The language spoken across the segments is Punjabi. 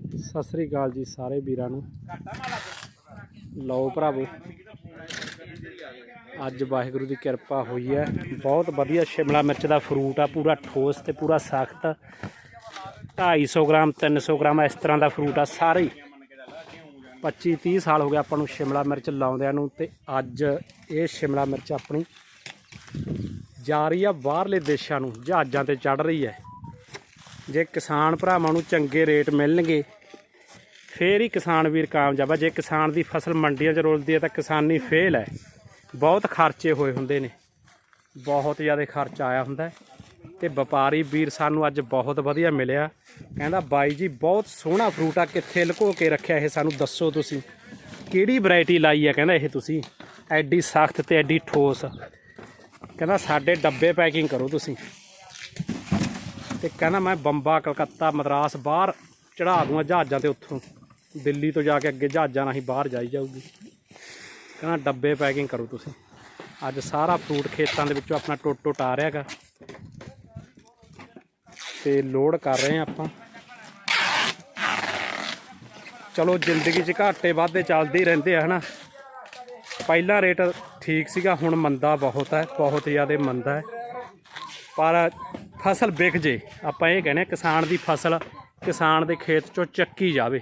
ਸਤਿ ਸ੍ਰੀ ਅਕਾਲ ਜੀ ਸਾਰੇ ਵੀਰਾਂ ਨੂੰ। ਲਓ ਭਰਾਵੋ, ਅੱਜ ਵਾਹਿਗੁਰੂ ਦੀ ਕਿਰਪਾ ਹੋਈ ਹੈ। ਬਹੁਤ ਵਧੀਆ ਸ਼ਿਮਲਾ ਮਿਰਚ ਦਾ ਫਰੂਟ ਆ, ਪੂਰਾ ਠੋਸ ਤੇ ਪੂਰਾ ਸਖਤ। 250 ਗ੍ਰਾਮ 300 ਗ੍ਰਾਮ ਇਸ ਤਰ੍ਹਾਂ ਦਾ ਫਰੂਟ ਆ, ਸਾਰੇ ਹੀ। 25 30 ਸਾਲ ਹੋ ਗਏ ਆਪਾਂ ਨੂੰ ਸ਼ਿਮਲਾ ਮਿਰਚ ਲਾਉਂਦਿਆਂ ਨੂੰ ਤੇ ਅੱਜ ਇਹ ਸ਼ਿਮਲਾ ਮਿਰਚ ਆਪਣੀ ਜਾ ਰਹੀ ਆ ਬਾਹਰਲੇ ਦੇਸ਼ਾਂ ਨੂੰ, ਜਹਾਜ਼ਾਂ ਤੇ ਚੜ ਰਹੀ ਹੈ। ਜੇ ਕਿਸਾਨ ਭਰਾਵਾਂ ਨੂੰ ਚੰਗੇ ਰੇਟ ਮਿਲਣਗੇ, ਫੇਰ ਹੀ ਕਿਸਾਨ ਵੀਰ ਕਾਮਯਾਬ ਆ। ਜੇ ਕਿਸਾਨ ਦੀ ਫਸਲ ਮੰਡੀਆਂ 'ਚ ਰੁਲਦੀ ਹੈ ਤਾਂ ਕਿਸਾਨੀ ਫੇਲ ਹੈ ਬਹੁਤ ਖਰਚੇ ਹੋਏ ਹੁੰਦੇ ਨੇ। ਬਹੁਤ ਜ਼ਿਆਦਾ ਖਰਚ ਆਇਆ ਹੁੰਦਾ ਹੈ ਤੇ ਵਪਾਰੀ ਵੀਰ ਸਾਨੂੰ ਅੱਜ ਬਹੁਤ ਵਧੀਆ ਮਿਲਿਆ। ਕਹਿੰਦਾ, ਬਾਈ ਜੀ, ਬਹੁਤ ਸੋਹਣਾ ਫਰੂਟ ਆ। ਕਿੱਥੇ ਲੁਕੋ ਕੇ ਰੱਖਿਆ ਇਹ ਸਾਨੂੰ ਦੱਸੋ ਤੁਸੀਂ? ਕਿਹੜੀ ਵੈਰਾਈਟੀ ਲਾਈ ਆ? ਕਹਿੰਦਾ, ਇਹ ਤੁਸੀਂ। ਐਡੀ ਸਖਤ ਤੇ ਐਡੀ ਠੋਸ। ਕਹਿੰਦਾ, ਸਾਡੇ ਡੱਬੇ ਪੈਕਿੰਗ ਕਰੋ ਤੁਸੀਂ। ਤੇ ਕਹਿੰਦਾ ਮੈਂ ਬੰਬਾ, ਕਲਕੱਤਾ, ਮਦਰਾਸ ਬਾਹਰ ਚੜਾ ਦੂੰਗਾ ਜਹਾਜ਼ਾਂ ਤੇ ਉੱਥੋਂ। ਦਿੱਲੀ ਤੋਂ ਜਾ ਕੇ ਅੱਗੇ ਜਹਾਜ਼ਾਂ ਰਾਹੀਂ ਬਾਹਰ ਜਾਈ ਜਾਊਗੀ। ਕਹਿੰਦਾ ਡੱਬੇ ਪੈਕਿੰਗ ਕਰੋ ਤੁਸੀਂ। ਅੱਜ ਸਾਰਾ ਫਰੂਟ ਖੇਤਾਂ ਦੇ ਵਿੱਚੋਂ ਆਪਣਾ ਟੁੱਟ ਟੁੱਟ ਆ ਰਿਹਾਗਾ ਤੇ ਲੋਡ ਕਰ ਰਹੇ ਆ ਆਪਾਂ। ਚਲੋ ਜ਼ਿੰਦਗੀ 'ਚ ਘਾਟੇ ਵਾਧੇ ਚੱਲਦੇ ਹੀ ਰਹਿੰਦੇ ਆ, ਹਨਾ? ਪਹਿਲਾ ਰੇਟ ਠੀਕ ਸੀਗਾ, ਹੁਣ ਮੰਦਾ ਬਹੁਤ ਹੈ, ਬਹੁਤ ਜ਼ਿਆਦਾ ਮੰਦਾ ਹੈ। ਪਰ ਫਸਲ ਵਿਕ ਜੇ। ਆਪਾਂ ਇਹ ਕਹਿੰਦੇ ਹਾਂ, ਕਿਸਾਨ ਦੀ ਫਸਲ ਕਿਸਾਨ ਦੇ ਖੇਤ ਚੋਂ ਚੱਕੀ ਜਾਵੇ।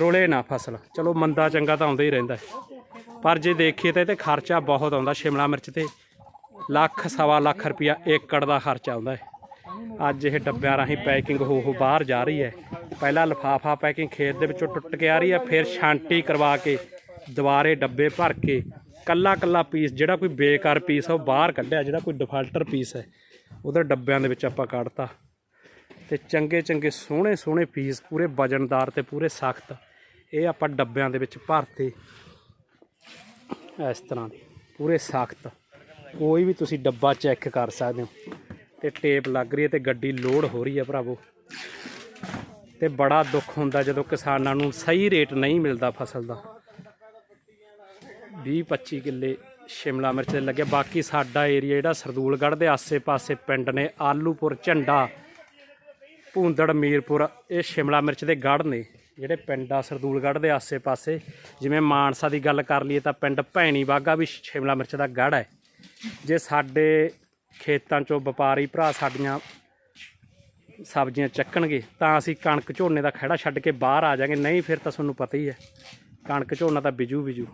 ਰੋਲੇ ਨਾ ਫਸਲ। ਚਲੋ ਮੰਦਾ ਚੰਗਾ ਤਾਂ ਆਉਂਦਾ ਹੀ ਰਹਿੰਦਾ ਪਰ ਜੇ ਦੇਖੀਏ ਤਾਂ ਇਹ ਤੇ ਖਰਚਾ ਬਹੁਤ ਆਉਂਦਾ ਸ਼ਿਮਲਾ ਮਿਰਚ ਤੇ। ਲੱਖ ਸਵਾ ਲੱਖ ਰੁਪਇਆ ਏਕੜ ਦਾ ਖਰਚਾ ਆਉਂਦਾ ਹੈ। ਅੱਜ ਇਹ ਡੱਬਿਆਂ ਰਾਹੀਂ ਪੈਕਿੰਗ ਹੋ ਹੋ ਬਾਹਰ ਜਾ ਰਹੀ ਹੈ। ਪਹਿਲਾਂ ਲਫਾਫਾ ਪੈਕਿੰਗ ਖੇਤ ਦੇ ਵਿੱਚੋਂ ਟੁੱਟ ਕੇ ਆ ਰਹੀ ਹੈ ਫਿਰ ਛਾਂਟੀ ਕਰਵਾ ਕੇ ਦੁਬਾਰੇ ਡੱਬੇ ਭਰ ਕੇ ਕੱਲਾ ਕੱਲਾ ਪੀਸ ਜਿਹੜਾ ਕੋਈ ਬੇਕਾਰ ਪੀਸ ਹੈ ਉਹ ਬਾਹਰ ਕੱਢਿਆ ਜਿਹੜਾ ਕੋਈ ਡਿਫਾਲਟਰ ਪੀਸ ਹੈ। ਉਹਦੇ ਡੱਬਿਆਂ ਦੇ ਵਿੱਚ ਆਪਾਂ ਕੱਢਤਾ। ਤੇ ਚੰਗੇ ਚੰਗੇ ਸੋਹਣੇ ਸੋਹਣੇ ਪੀਸ ਪੂਰੇ ਵਜਨਦਾਰ ਤੇ ਪੂਰੇ ਸਖਤ ਇਹ ਆਪਾਂ ਡੱਬਿਆਂ ਦੇ ਵਿੱਚ ਭਰਤੇ। ਇਸ ਤਰ੍ਹਾਂ ਦੇ, ਪੂਰੇ ਸਖਤ। ਕੋਈ ਵੀ ਤੁਸੀਂ ਡੱਬਾ ਚੈੱਕ ਕਰ ਸਕਦੇ ਹੋ। ਤੇ ਟੇਪ ਲੱਗ ਰਹੀ ਹੈ ਤੇ ਗੱਡੀ ਲੋਡ ਹੋ ਰਹੀ ਹੈ ਭਰਾਵੋ। ਤੇ ਬੜਾ ਦੁੱਖ ਹੁੰਦਾ ਜਦੋਂ ਕਿਸਾਨਾਂ ਨੂੰ ਸਹੀ ਰੇਟ ਨਹੀਂ ਮਿਲਦਾ ਫਸਲ ਦਾ। 20 25 ਕਿੱਲੇ ਸ਼ਿਮਲਾ ਮਿਰਚ ਦੇ ਲੱਗਿਆ ਬਾਕੀ ਸਾਡਾ ਏਰੀਆ ਜਿਹੜਾ ਸਰਦੂਲਗੜ੍ਹ ਦੇ ਆਸੇ-ਪਾਸੇ ਪਿੰਡ ਨੇ, ਆਲੂਪੁਰ, ਝੰਡਾ, ਭੂੰਦੜ, ਮੀਰਪੁਰ, ਇਹ ਸ਼ਿਮਲਾ ਮਿਰਚ ਦੇ ਗੜ੍ਹ ਨੇ ਜਿਹੜੇ ਪਿੰਡ ਆ ਸਰਦੂਲਗੜ੍ਹ ਦੇ ਆਸੇ-ਪਾਸੇ। ਜਿਵੇਂ ਮਾਨਸਾ ਦੀ ਗੱਲ ਕਰ ਲਈਏ ਤਾਂ ਪਿੰਡ ਭੈਣੀ ਬਾਗਾ ਵੀ ਸ਼ਿਮਲਾ ਮਿਰਚ ਦਾ ਗੜ੍ਹ ਹੈ। ਜੇ ਸਾਡੇ ਖੇਤਾਂ ਚੋਂ ਵਪਾਰੀ ਭਰਾ ਸਾਡੀਆਂ ਸਬਜ਼ੀਆਂ ਚੱਕਣਗੇ ਤਾਂ ਅਸੀਂ ਕਣਕ ਝੋਨੇ ਦਾ ਖੜਾ ਛੱਡ ਕੇ ਬਾਹਰ ਆ ਜਾਾਂਗੇ ਨਹੀਂ, ਫਿਰ ਤਾਂ ਤੁਹਾਨੂੰ ਪਤਾ ਹੀ ਹੈ। ਕਣਕ ਝੋਨਾ ਤਾਂ ਬਿਜੂ ਬਿਜੂ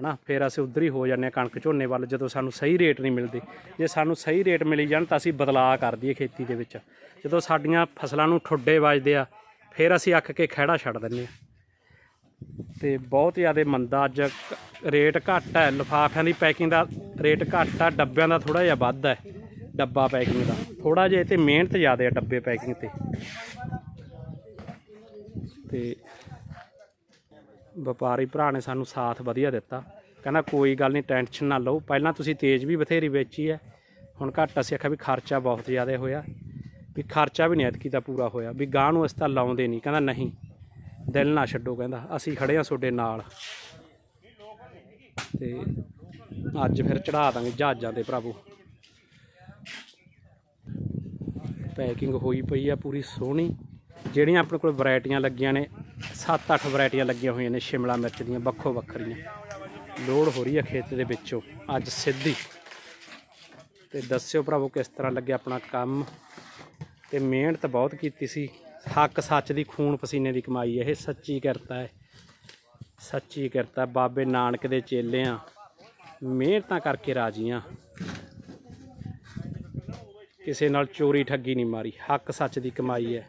ਹਨਾ, ਫਿਰ ਅਸੀਂ ਉਧਰ ਹੀ ਹੋ ਜਾਂਦੇ ਹਾਂ ਕਣਕ ਝੋਨੇ ਵੱਲ, ਜਦੋਂ ਸਾਨੂੰ ਸਹੀ ਰੇਟ ਨਹੀਂ ਮਿਲਦੇ। ਜੇ ਸਾਨੂੰ ਸਹੀ ਰੇਟ ਮਿਲੀ ਜਾਣ ਤਾਂ ਅਸੀਂ ਬਦਲਾਅ ਕਰ ਦਈਏ ਖੇਤੀ ਦੇ ਵਿੱਚ। ਜਦੋਂ ਸਾਡੀਆਂ ਫਸਲਾਂ ਨੂੰ ਠੁੱਡੇ ਵੱਜਦੇ ਆ, ਫਿਰ ਅਸੀਂ ਅੱਕ ਕੇ ਖਹਿੜਾ ਛੱਡ ਦਿੰਦੇ ਹਾਂ। ਤੇ ਬਹੁਤ ਜ਼ਿਆਦਾ ਮੰਦਾ ਅੱਜ ਕ- ਰੇਟ ਘੱਟ ਹੈ, ਲਿਫਾਫਿਆਂ ਦੀ ਪੈਕਿੰਗ ਦਾ ਰੇਟ ਘੱਟ ਆ ਡੱਬਿਆਂ ਦਾ ਥੋੜਾ ਜਿਹਾ ਵੱਧ ਹੈ, ਡੱਬਾ ਪੈਕਿੰਗ ਦਾ। ਥੋੜਾ ਜਿਹਾ ਇਹ ਤੇ ਮਿਹਨਤ ਜ਼ਿਆਦਾ ਹੈ ਡੱਬੇ ਪੈਕਿੰਗ ਤੇ। ਤੇ ਵਪਾਰੀ ਭਰਾ ਨੇ ਸਾਨੂੰ ਸਾਥ ਵਧੀਆ ਦਿੱਤਾ। ਕਹਿੰਦਾ, ਕੋਈ ਗੱਲ ਨਹੀਂ, ਟੈਨਸ਼ਨ ਨਾ ਲਓ। ਪਹਿਲਾਂ ਤੁਸੀਂ ਤੇਜ਼ ਵੀ ਬਥੇਰੀ ਵੇਚੀ ਹੈ ਹੁਣ ਘੱਟ ਅਸੀਂ ਆਖਿਆ ਵੀ ਖਰਚਾ ਬਹੁਤ ਜ਼ਿਆਦਾ ਹੋਇਆ। ਵੀ ਖਰਚਾ ਵੀ ਨਹੀਂ ਐਤਕੀ ਤਾਂ ਪੂਰਾ ਹੋਇਆ। ਵੀ ਗਾਂ ਨੂੰ ਅਸੀਂ ਤਾਂ ਲਾਉਂਦੇ ਨਹੀਂ। ਕਹਿੰਦਾ, ਨਹੀਂ, ਦਿਲ ਨਾ ਛੱਡੋ। ਕਹਿੰਦਾ, ਅਸੀਂ ਖੜੇ ਆ ਤੁਹਾਡੇ ਨਾਲ। ਤੇ ਅੱਜ ਫਿਰ ਚੜਾ ਦਾਂਗੇ ਜਹਾਜ਼ਾਂ ਤੇ ਭਰਾਵੋ ਪੈਕਿੰਗ ਹੋਈ ਪਈ ਆ ਪੂਰੀ ਸੋਹਣੀ। ਜਿਹੜੀਆਂ ਆਪਣੇ ਕੋਲ ਵੈਰਾਈਟੀਆਂ ਲੱਗੀਆਂ ਨੇ 7-8 ਵੈਰਾਈਟੀਆਂ ਲੱਗੀਆਂ ਹੋਈਆਂ ਨੇ ਸ਼ਿਮਲਾ ਮਿਰਚ ਦੀਆਂ, ਵੱਖੋ ਵੱਖਰੀਆਂ। ਲੋਡ ਹੋ ਰਹੀ ਹੈ ਖੇਤ ਦੇ ਵਿੱਚੋਂ, ਅੱਜ ਸਿੱਧੀ। ਤੇ ਦੱਸਿਓ ਭਰਾਵੋ ਕਿਸ ਤਰ੍ਹਾਂ ਲੱਗਿਆ ਆਪਣਾ ਕੰਮ। ਤੇ ਮਿਹਨਤ ਬਹੁਤ ਕੀਤੀ ਸੀ। ਹੱਕ ਸੱਚ ਦੀ, ਖੂਨ ਪਸੀਨੇ ਦੀ ਕਮਾਈ ਹੈ, ਇਹ ਸੱਚੀ ਕਿਰਤਾ ਹੈ। ਸੱਚੀ ਕਿਰਤਾ ਬਾਬੇ ਨਾਨਕ ਦੇ ਚੇਲੇ ਆ ਮਿਹਨਤਾਂ ਕਰਕੇ ਰਾਜੀਆਂ। ਕਿਸੇ ਨਾਲ ਚੋਰੀ ਠੱਗੀ ਨਹੀਂ ਮਾਰੀ। ਹੱਕ ਸੱਚ ਦੀ ਕਮਾਈ ਹੈ।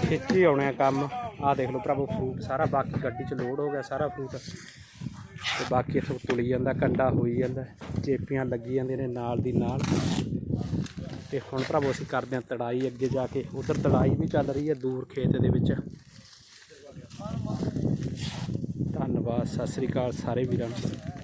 ਖਿੱਚੀ ਆਉਣੇ ਆ ਕੰਮ। ਆਹ ਦੇਖ ਲਓ ਭਰਾਵੋ ਫਰੂਟ ਸਾਰਾ ਬਾਕੀ ਗੱਡੀ 'ਚ ਲੋਡ ਹੋ ਗਿਆ, ਸਾਰਾ ਫਰੂਟ ਤੇ ਬਾਕੀ ਇੱਥੋਂ ਤੁਲੀ ਜਾਂਦਾ, ਕੰਡਾ ਹੋਈ ਜਾਂਦਾ ਚੇਪੀਆਂ ਲੱਗੀ ਜਾਂਦੀਆਂ ਨੇ ਨਾਲ ਦੀ ਨਾਲ। ਤੇ ਹੁਣ ਭਰਾਵੋ ਅਸੀਂ ਕਰਦੇ ਹਾਂ ਤੜਾਈ ਅੱਗੇ ਜਾ ਕੇ। ਉਧਰ ਤੜਾਈ ਵੀ ਚੱਲ ਰਹੀ ਹੈ ਦੂਰ ਖੇਤ ਦੇ ਵਿੱਚ। ਧੰਨਵਾਦ, ਸਤਿ ਸ੍ਰੀ ਅਕਾਲ ਸਾਰੇ ਵੀਰਾਂ ਨੂੰ।